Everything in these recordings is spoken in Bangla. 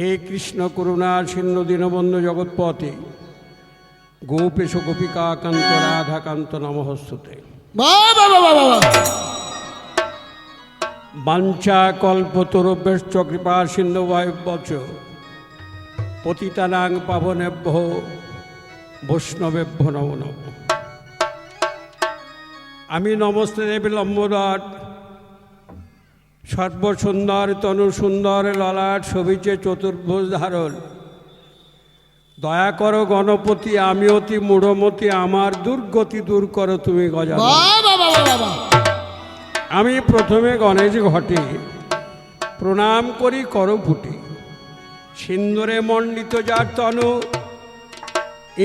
হে কৃষ্ণ করুণা ছিন্ন দীনবন্ধু জগৎপথে। গোপেশ গোপিকা কান্ত রাধাকান্ত নমহস্তুতে বাবা বাঞ্ছা কৃপা সিন্ধু বচ পতিতানাং পাবনেভ্য বৈষ্ণবেভ্য নম নম। আমি নমস্তে দেবী লম্বদর। সর্বসুন্দর তনু সুন্দর ললাট সবিচে চতুর্ভুজ ধারণ। দয়া করো গণপতি আমি অতি মূঢ়মতি আমার দুর্গতি দূর করো তুমি গজা আমি প্রথমে গণেশ ঘটে প্রণাম করি কর ফুটে সিন্দুরে মণ্ডিত যার তনু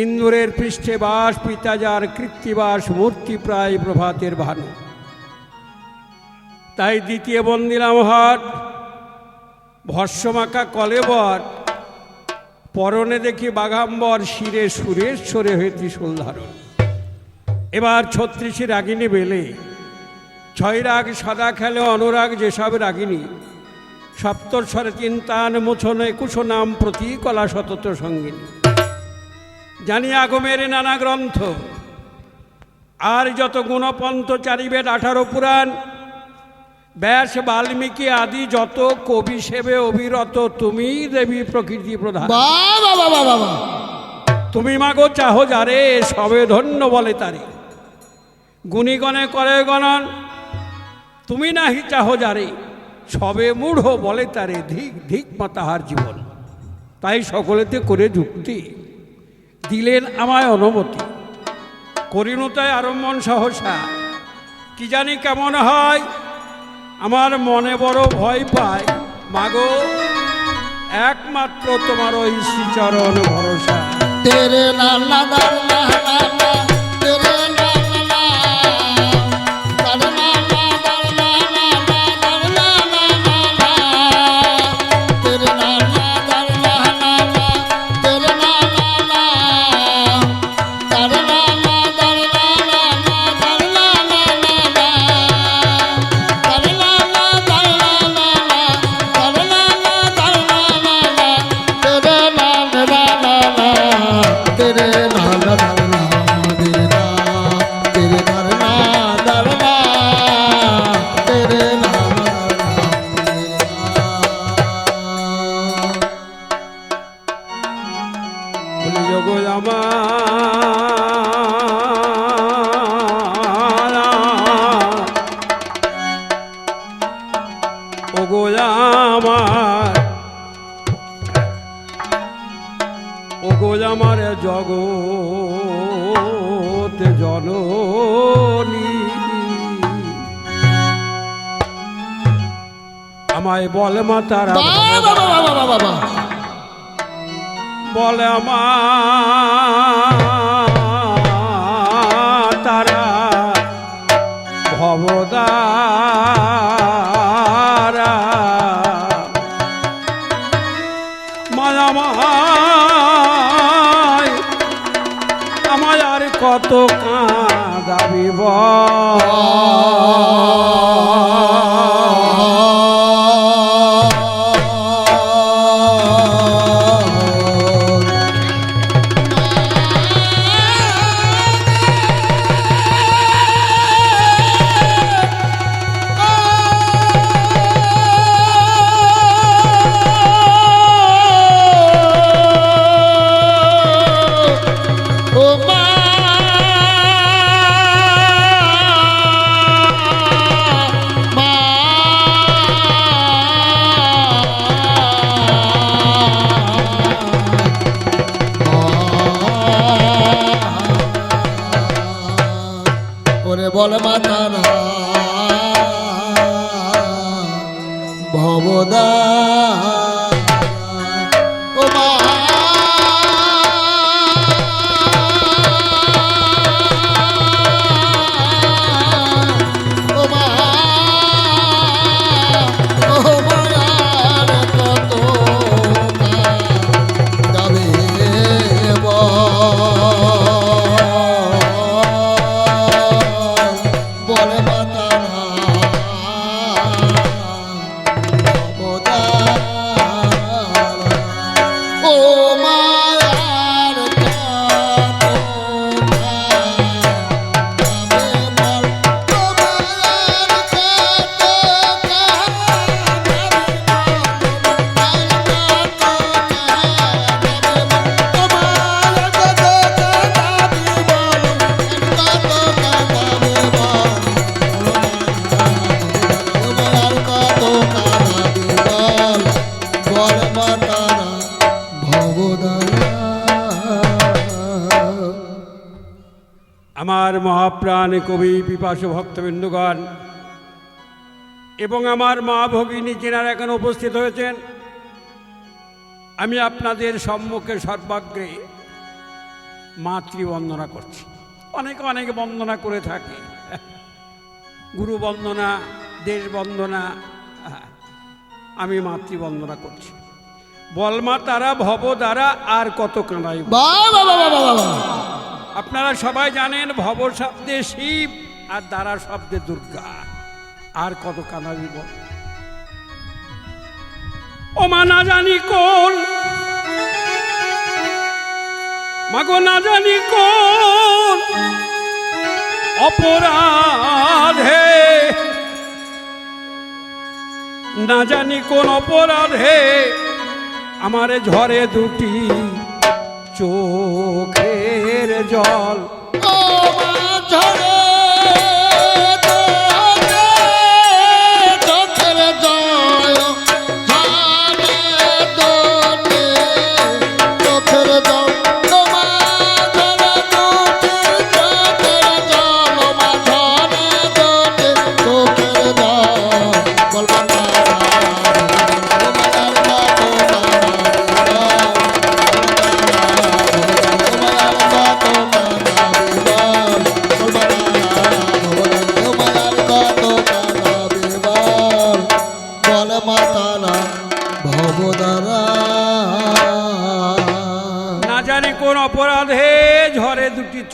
ইন্দুরের পৃষ্ঠে বাস পিতা যার কৃত্তিবাস মূর্তি প্রায় প্রভাতের ভানু। তাই দ্বিতীয় বন্দিলাম হাট। ভস্যমাকা কলেবর। পরনে দেখি বাঘাম্বর, শিরে সুরেশ্বরে হয়ে ত্রিশূল ধারণ। এবার ছত্রিশে রাগিনী বেলে। ছয় রাগ, সাদা খেলে অনুরাগ, যেসব রাগিনী। সপ্তস্বরে চিন্তান মোছন একুশ নাম, প্রতি কলা সতত সঙ্গিনী। জানি আগমের নানা গ্রন্থ। আর যত গুণপন্থ চারিবেদ আঠারো পুরাণ ব্যাস বাল্মীকি আদি যত কবি সেবে অবিরত তুমি দেবী প্রকৃতি প্রধান। বাবা বাবা বাবা তুমি মাগো চাহো যারে সবে ধন্য বলে তারে। গুণীগণে করে গণন তুমি নাহি চাহো যারে সবে মূঢ় বলে তারে ধিক ধিক তাহার জীবন। তাই সকলেতে করে যুক্তি দিলেন আমায় অনুমতি। করিনুতায় আরম্ভন সহসা কি জানি কেমন হয় আমার মনে বড় ভয় পায়। মাগো একমাত্র তোমার ওই শ্রীচরণ ভরসা। তেরে লাল বলি জগৎ আমার। ও গো আমার ও গো আমার জগৎ জননী। আমায় বল মা বাবা বাবা বাবা বাবা বলে আমার তারা ভবদারা। মায়ামায় আমায় কত কাঁদাবি ও আমার মহাপ্রাণ কবি পিপাসু ভক্তবৃন্দগণ এবং আমার মা ভগিনী যেনারা এখন উপস্থিত হয়েছেন, আমি আপনাদের সম্মুখে সর্বাগ্রে মাতৃবন্দনা করছি। অনেকে অনেকে বন্দনা করে থাকে। গুরু বন্দনা, দেশ বন্দনা, আমি মাতৃবন্দনা করছি। বলমা তারা, ভব দ্বারা আর কত বাবা আপনারা সবাই জানেন ভব শব্দে শিব আর দ্বারা শব্দে দুর্গা। আর কত কানাবি বল ও মা না জানি কোন। মাগো না জানি কোন। অপরাধে। না জানি কোন অপরাধে। আমারে ঝরে দুটি চোখের জল। ও মা ঝরে।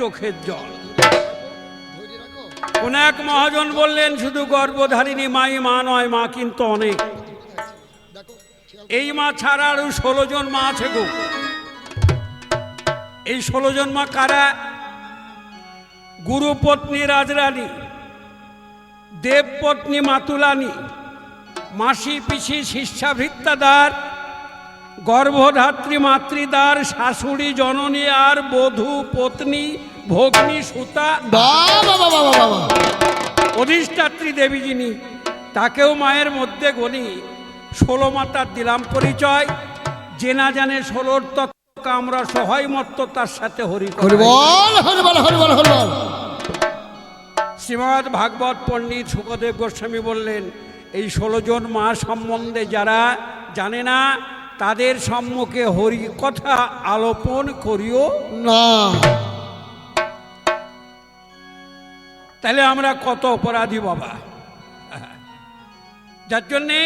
চোখের জল। কোন এক মহাজন বললেন, শুধু গর্ভধারিণী মাই, মা নয়, মা কিন্তু অনেক। এই মা ছাড়া আরও ষোলো জন মা আছে গো। এই ষোলো জন মা কারা? গুরুপত্নী রাজরানী, দেবপত্নী মাতুলানী, মাসি, পিসি শিষ্যাভৃত্তাদার গর্ভধাত্রী মাতৃদার শাশুড়ি জননী আর বধূ পত্নী ভগ্নী সুতা অধিষ্ঠাত্রী দেবী যিনি তাকেও মায়ের মধ্যে গণি। ষোলো মাতার দিলাম পরিচয়। যে না জানে ষোলোর তক আমরা সহায় মত্ত তার সাথে হরি শ্রীমৎ ভাগবত পণ্ডিত সুখদেব গোস্বামী বললেন এই ষোলো জন মা সম্বন্ধে যারা জানে না তাদের সম্মুখে হরি কথা আলোপন করিও না। তাহলে আমরা কত অপরাধী বাবা? যার জন্যে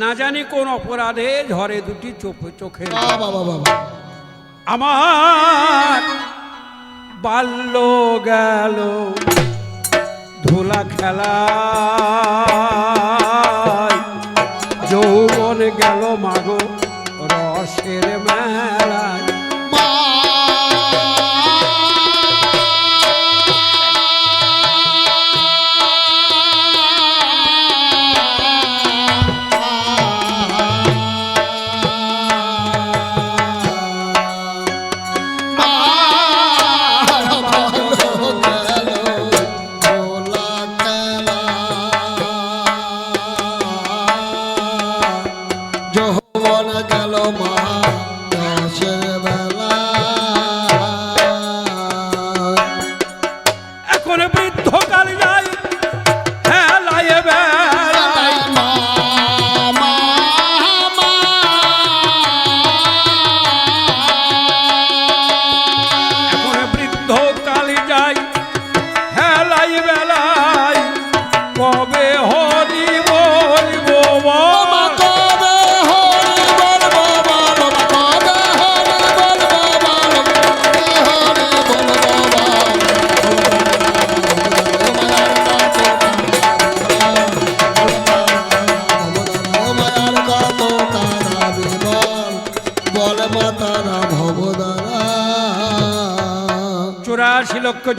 না জানি কোন অপরাধে ঝরে দুটি চোখ চোখে বাবা বাবা বাবা আমার বাল্য গেল ধুলা খেলা যৌবন গেল মাগো। গেল মা দশের বেলা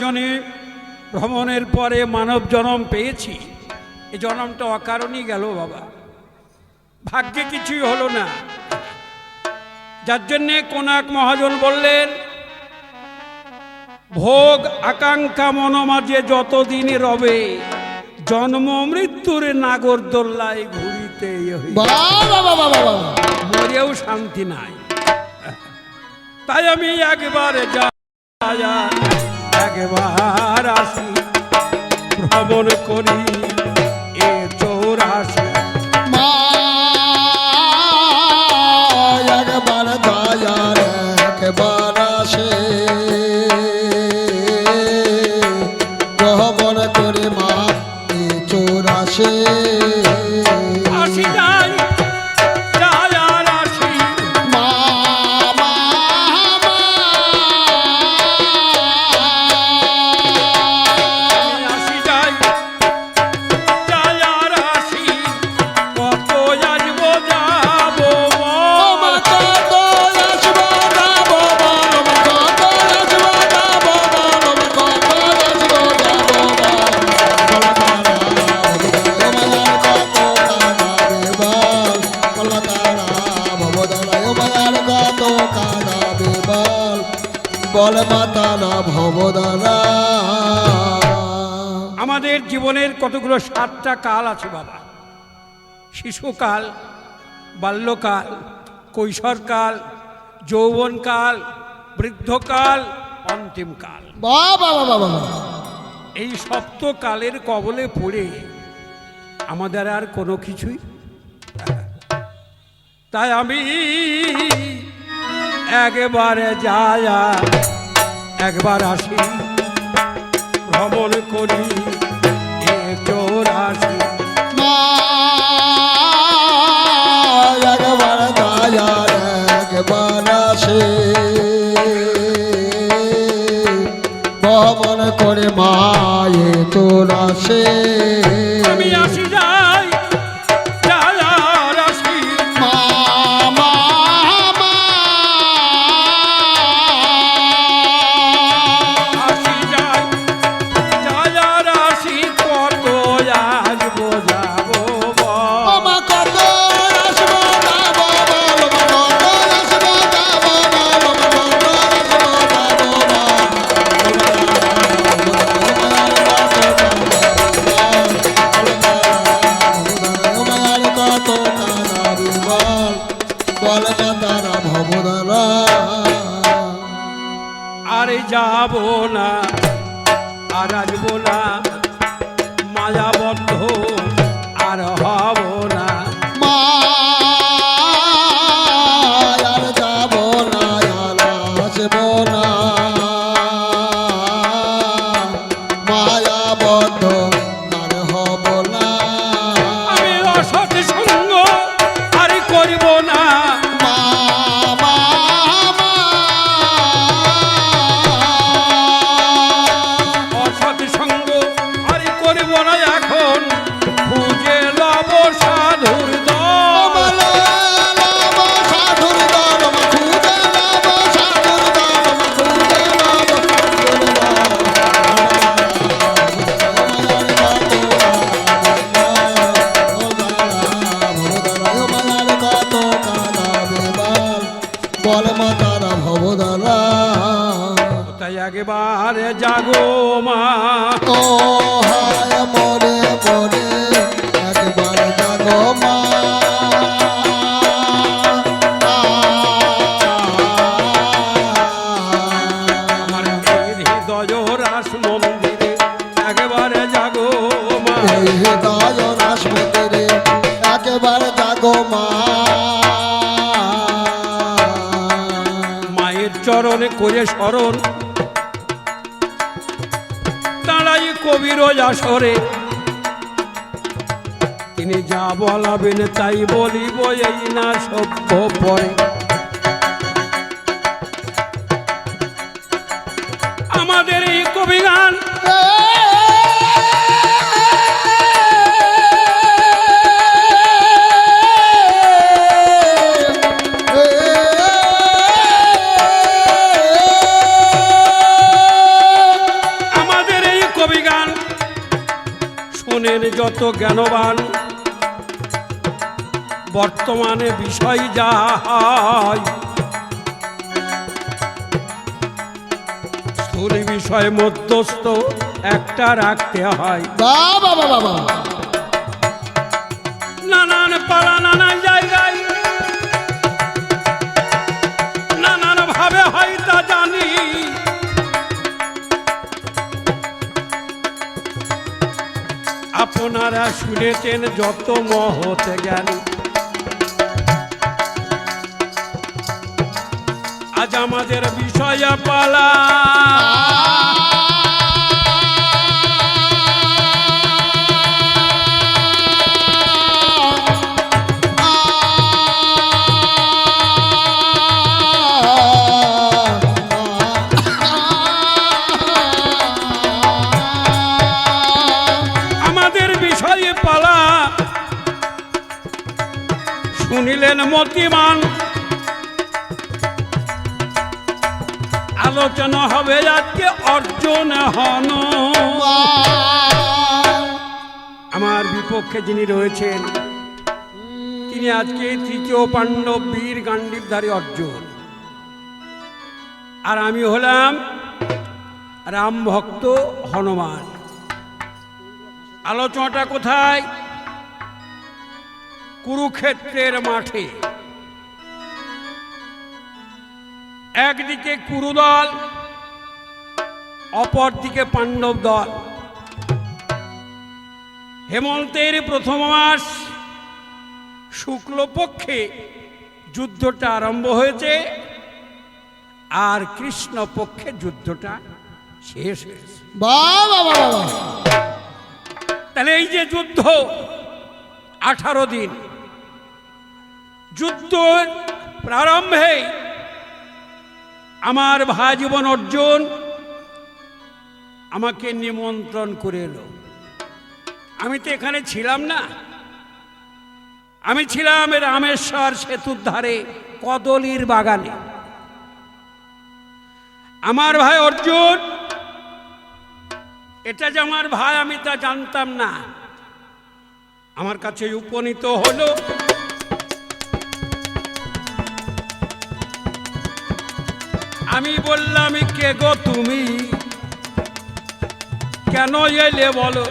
জনে ভ্রমণের পরে মানব জনম পেয়েছি। এ জনমটা অকারণই গেল বাবা। ভাগ্যে কিছুই হলো না। যার জন্যে কোনাক মহাজন বললেন ভোগ আকাঙ্ক্ষা মনমাজে যতদিন রবে জন্ম মৃত্যুর নাগর দোল্লায় ঘুরিতে মরেও শান্তি নাই। তাই আমি একবার যা একবার আসি ভ্রমণ করি। পাঁচটা কাল আছে বাবা। শিশুকাল বাল্যকাল কৈশোরকাল যৌবনকাল বৃদ্ধকাল অন্তিমকাল। বাবা এই সপ্তকালের কবলে পড়ে আমাদের আর কোনো কিছুই হ্যাঁ। তাই আমি একবারে যাই একবার আসি ভ্রমণ করি। রাশি। একবার দয়া একবার আমি আসি যাব না সরে তিনি যা বলাবেন তাই বলিব এই না সভ্য পরে। আমাদের এই কবিগান যত জ্ঞানবান, বর্তমানে বিষয় যা হয় স্থূল বিষয় মধ্যস্থ একটা রাখতে হয়। বাবা বাবা বাবা শুনেছেন যত মহৎ জ্ঞানী। আজ আমাদের বিষয় পালা। মতিমান আলোচনা হবে আজকে অর্জুন হন। আমার বিপক্ষে যিনি রয়েছেন, তিনি আজকে তৃতীয় পাণ্ডব বীর গান্ডীবধারী অর্জুন। আর আমি হলাম রাম ভক্ত হনুমান। আলোচনাটা কোথায়? কুরুক্ষেত্রের মাঠে। একদিকে কুরুদল অপরদিকে পাণ্ডব দল। হেমন্তের প্রথম মাস শুক্লপক্ষে যুদ্ধটা আরম্ভ হয়েছে আর কৃষ্ণ পক্ষে যুদ্ধটা শেষ হয়েছে। তাহলে এই যে যুদ্ধ আঠারো দিন। যুদ্ধ প্রারম্ভে আমার ভাই জীবন অর্জুন আমাকে নিমন্ত্রণ করে এলো। আমি তো এখানে ছিলাম না। আমি ছিলাম রামেশ্বর সেতুর ধারে কদলির বাগানে। আমার ভাই অর্জুন, এটা যে আমার ভাই আমি তা জানতাম না। আমার কাছে উপনীত হলো। আমি বললাম, কে গো তুমি? কেন এলে বলো?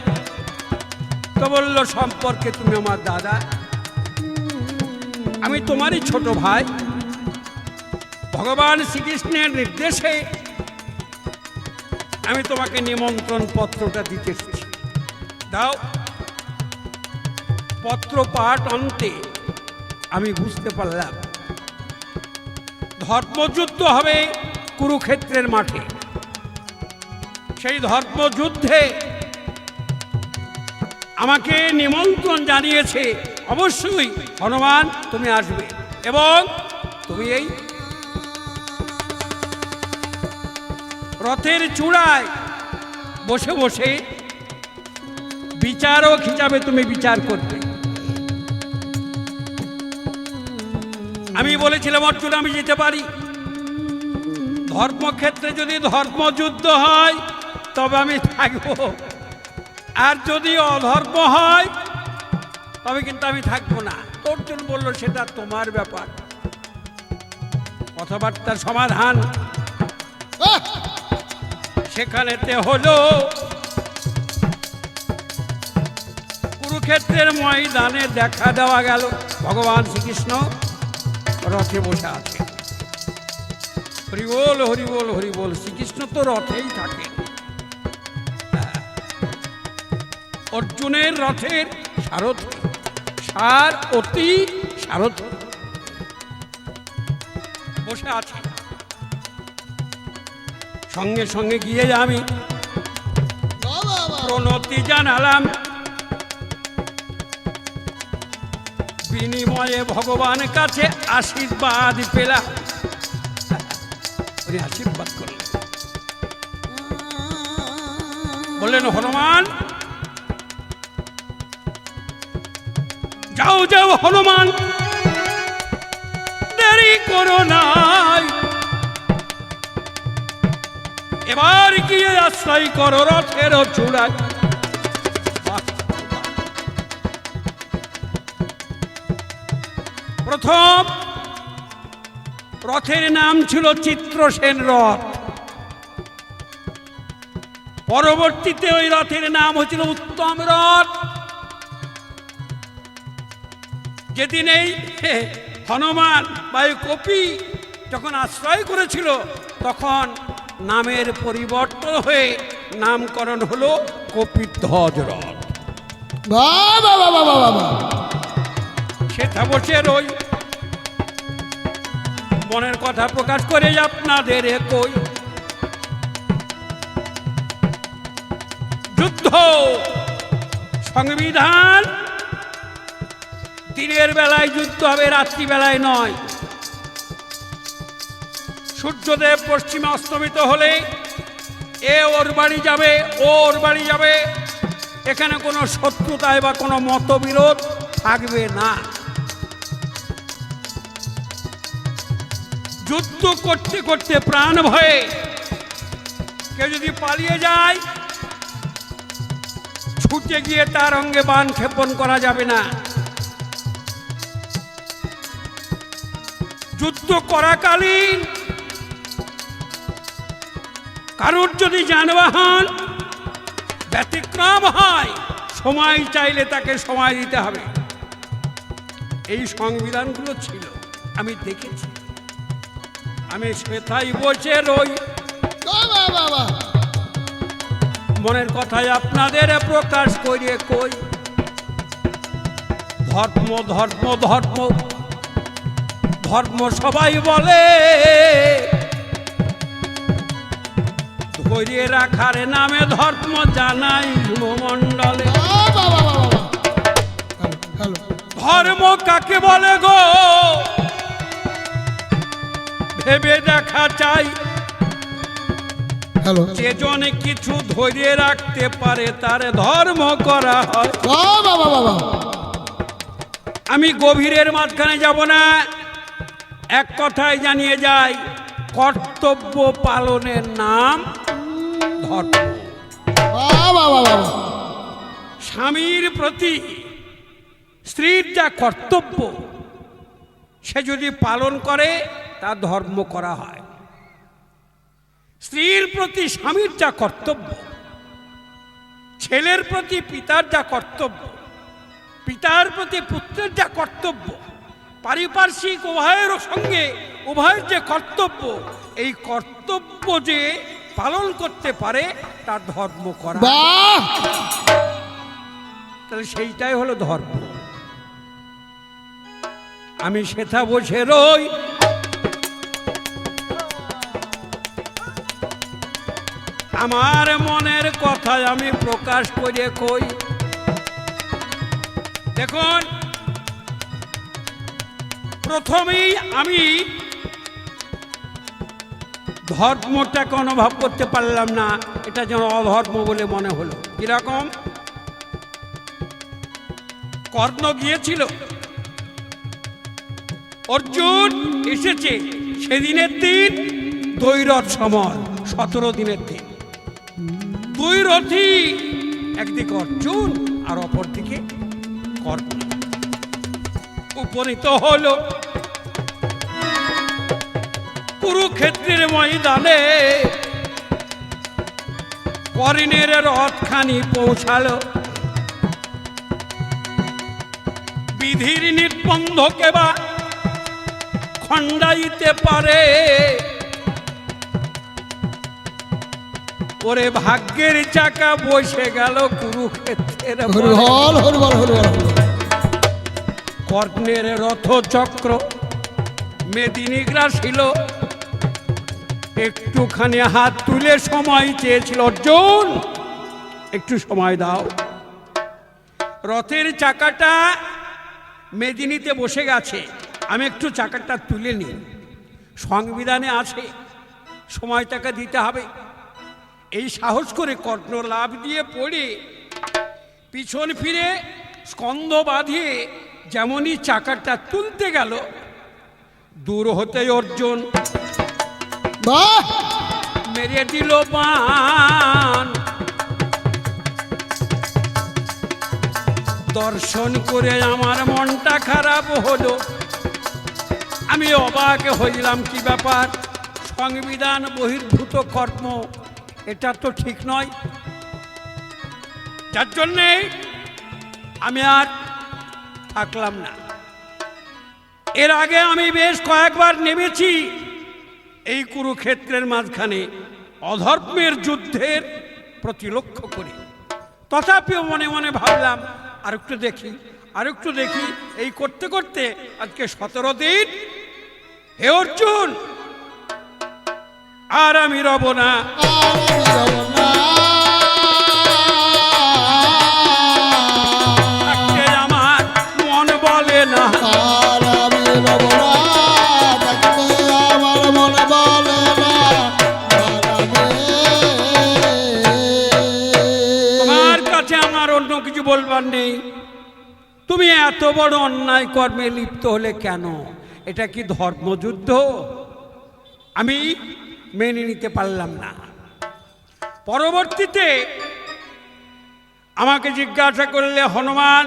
তো বলল, সম্পর্কে তুমি আমার দাদা। আমি তোমারই ছোট ভাই। ভগবান শ্রীকৃষ্ণের নির্দেশে আমি তোমাকে নিমন্ত্রণ পত্রটা দিতে এসেছি। দাও। পত্র পাঠ অন্তে আমি বুঝতে পারলাম। ধর্মযুদ্ধ হবে। কুরুক্ষেত্রের মাঠে। সেই ধর্মযুদ্ধে আমাকে নিমন্ত্রণ জানিয়েছে, অবশ্যই হনুমান তুমি আসবে এবং তুমি এই রথের চূড়ায় বসে বসে বিচারক হিসাবে তুমি বিচার করবে। আমি বলেছিলাম, অর্জুন, আমি যেতে পারি। ধর্মক্ষেত্রে যদি ধর্মযুদ্ধ হয় তবে আমি থাকব। আর যদি অধর্ম হয় তবে কিন্তু আমি থাকব না। অর্জুন বলল সেটা তোমার ব্যাপার। কথাবার্তার সমাধান। সেখানেতে হলো কুরুক্ষেত্রের ময়দানে দেখা দেওয়া গেল। ভগবান শ্রীকৃষ্ণ রথে বসে আছে হরিবোল হরিবোল হরিবোল। শ্রীকৃষ্ণ তো রথেই হ্যাঁ। অর্জুনের রথের সারথি, সার অতি সারথি। বসে আছে। সঙ্গে সঙ্গে গিয়ে আমি প্রণতি জানালাম। বিনিময়ে ভগবান কাছে আশীর্বাদ পেলাম। উনি আশীর্বাদ করলেন। বললেন হনুমান, যাও যাও হনুমান, দেরি করো নাই। এবার গিয়ে আশ্রয় করো রথের চূড়ায়। প্রথম রথের নাম ছিল চিত্রসেন রথ। পরবর্তীতে ওই রথের নাম হচ্ছিল উত্তম রথ। যেদিন এই হনুমান বা কপি যখন আশ্রয় করেছিল তখন নামের পরিবর্তন হয়ে নামকরণ হলো কপিধ্বজ রথ। বাহ বাহ সেটা বসে রই মনের কথা প্রকাশ করে আপনাদের কই যুদ্ধ, সংবিধান, দিনের বেলায় যুদ্ধ হবে রাত্রিবেলায় নয়। সূর্যদেব পশ্চিমে অস্তমিত হলে এ ওর বাড়ি যাবে, ও ওর বাড়ি যাবে। এখানে কোনো শত্রুতায় বা কোনো মতবিরোধ থাকবে না। যুদ্ধ করতে করতে প্রাণ ভয়ে কেউ যদি পালিয়ে যায়, ছুটে গিয়ে তার অঙ্গে বান ক্ষেপণ করা যাবে না। যুদ্ধ করাকালীন কারোর যদি যানবাহন ব্যতিক্রম হয়, সময় চাইলে তাকে সময় দিতে হবে। এই সংবিধানগুলো ছিল, আমি দেখেছি। আমি সেথাই বসে রই। মনের কথায় আপনাদের প্রকাশ করিয়ে কই। ধর্ম ধর্ম ধর্ম। ধর্ম সবাই বলে। ধৈর্য রাখার নামে ধর্ম জানাই মণ্ডলে ধর্ম কাকে বলে গো? ভেবে দেখা চাই। হ্যালো। যে জনে কিছু ধরে রাখতে পারে তার ধর্ম করা হয়। আমি গভীরের মাঝখানে যাব না। এক কথায় জানিয়ে যাই কর্তব্য পালনের নাম ধর্ম। স্বামীর প্রতি স্ত্রীর যা কর্তব্য সে যদি পালন করে তা ধর্ম করা হয়। স্ত্রীর প্রতি স্বামীর যা কর্তব্য ছেলের প্রতি পিতার যা কর্তব্য পিতার প্রতি পুত্রের যা কর্তব্য পারিপার্শ্বিক উভয়ের সঙ্গে উভয়ের যে কর্তব্য এই কর্তব্য যে পালন করতে পারে তার ধর্ম করা তাহলে সেইটাই হলো ধর্ম। আমি সেথা বসে রই আমার মনের কথা আমি প্রকাশ করে কই। দেখুন, প্রথমেই আমি ধর্মটাকে অনুভব করতে পারলাম না, এটা যেন অধর্ম বলে মনে হলো। কীরকম? কর্ণ গিয়েছিল। অর্জুন এসেছে সেদিনের দিন দৈরথ সময়, সতেরো দিনের দিন। দুই রথী। একদিকে অর্জুন আর অপরদিকে কর্ণ। উপনীত হল কুরুক্ষেত্রের ময়দানে। কর্ণের রথখানি পৌঁছালো। বিধির নির্বন্ধকে বা খণ্ডাইতে পারে। ওরে ভাগ্যের চাকা বসে গেল কুরুক্ষেত্রের। কর্ণের রথ চক্র মেদিনী গ্রাসিল একটুখানি হাত তুলে সময় চেয়েছিল অর্জুন। একটু সময় দাও। রথের চাকাটা মেদিনীতে বসে গেছে। আমি একটু চাকাটা তুলে নিই। সংবিধানে আছে। সময়টাকে দিতে হবে। এই সাহস করে কর্ণ লাভ দিয়ে পড়ে পিছন ফিরে স্কন্ধ বাঁধিয়ে যেমনই চাকাটা তুলতে গেল দূর হতে অর্জুন বাহ! মেরে দিল বান দর্শন করে আমার মনটা খারাপ হলো। আমি অবাক হইলাম কি ব্যাপার? সংবিধান বহির্ভূত কর্ম এটা তো ঠিক নয়। যার জন্যে আমি আর থাকলাম না। এর আগে আমি বেশ কয়েকবার নেমেছি এই কুরুক্ষেত্রের মাঝখানে অধর্মের যুদ্ধের প্রতি লক্ষ্য করি। তথাপিও মনে মনে ভাবলাম আর একটু দেখি আর একটু দেখি, এই করতে করতে আজকে সতেরো দিন। হে অর্জুন! আর আমি রব না। কাছে আমার অন্য কিছু বলবার নেই। তুমি এত বড় অন্যায় কর্মে লিপ্ত হলে কেন? এটা কি ধর্মযুদ্ধ? আমি মেনে নিতে পারলাম না। পরবর্তীতে আমাকে জিজ্ঞাসা করলে, হনুমান,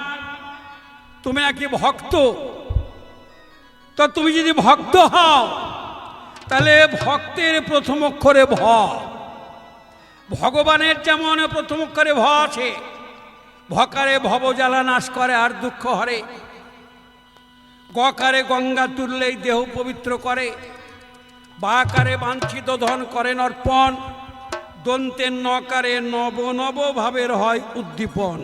তুমি নাকি ভক্ত? তো তুমি যদি ভক্ত হও, তাহলে ভক্তের প্রথম অক্ষরে ভ। ভগবানের যেমন প্রথম অক্ষরে ভ আছে, ভকারে ভবজ্বালা নাশ করে আর দুঃখ হরে। গকারে গঙ্গা তুললেই দেহ পবিত্র করে। বাকারে বাঞ্ছিত ধন করেন অর্পণ। দন্তের নকারে নব নব ভাবের হয় উদ্দীপন।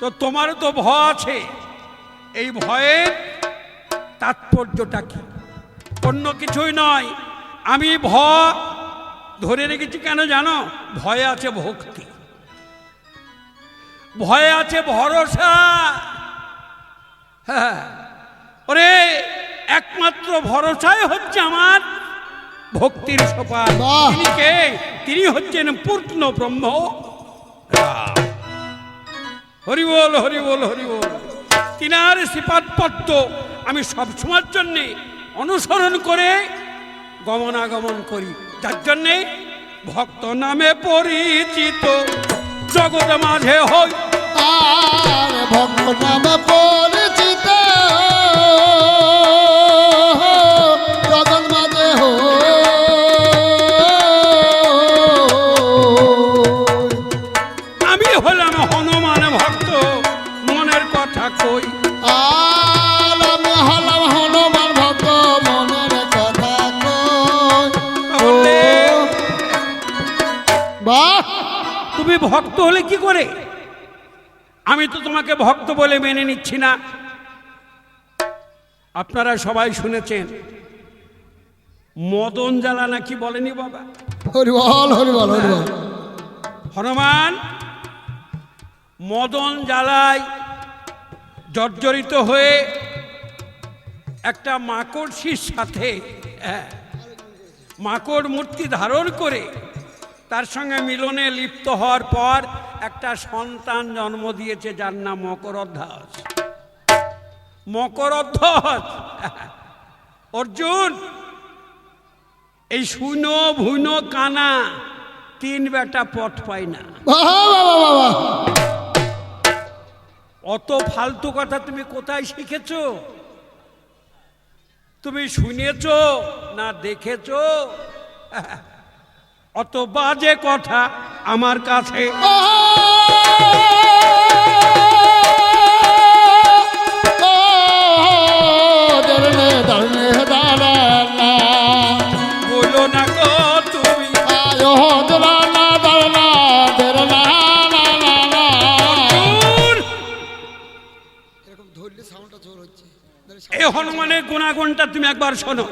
তো তোমারও তো ভ আছে। এই ভয়ের তাৎপর্যটা কি? অন্য কিছুই নয়। আমি ভ ধরে রেখেছি কেন জানো? ভয়ে আছে ভক্তি। ভয়ে আছে ভরসা। হ্যাঁ। ওরে একমাত্র ভরসাই হচ্ছে আমার ভক্তির সোপান। তিনি কে? তিনি হচ্ছেন পূর্ণ ব্রহ্ম। রাম। হরি বল হরি বল হরি বল তিনার শ্রীপাদপত্র আমি সবসময়ের জন্যে অনুসরণ করে গমনাগমন করি। যার জন্যে ভক্ত নামে পরিচিত। জগৎ মাঝে হই ভক্ত নামে আমি তো তোমাকে ভক্ত বলে মেনে নিচ্ছি না। আপনারা সবাই শুনেছেন মদন জ্বালা নাকি বলেনি বাবা? হরিবল হরিবল হরিবল। হনুমান মদন জ্বালায় জর্জরিত হয়ে একটা মাকড়শির সাথে হ্যাঁ, মাকড় মূর্তি ধারণ করে তার সঙ্গে মিলনে লিপ্ত হওয়ার পর একটা সন্তান জন্ম দিয়েছে যার নাম মকরধ্বজ মকরধ্বজ অর্জুন এই শুনো ভুনো কানা তিন বেটা পথ পায় না। অত ফালতু কথা তুমি কোথায় শিখেছ? তুমি শুনেছ না দেখেছ? অত বাজে কথা আমার কাছে। হনুমানের গুণাগুণটা তুমি একবার শোনো।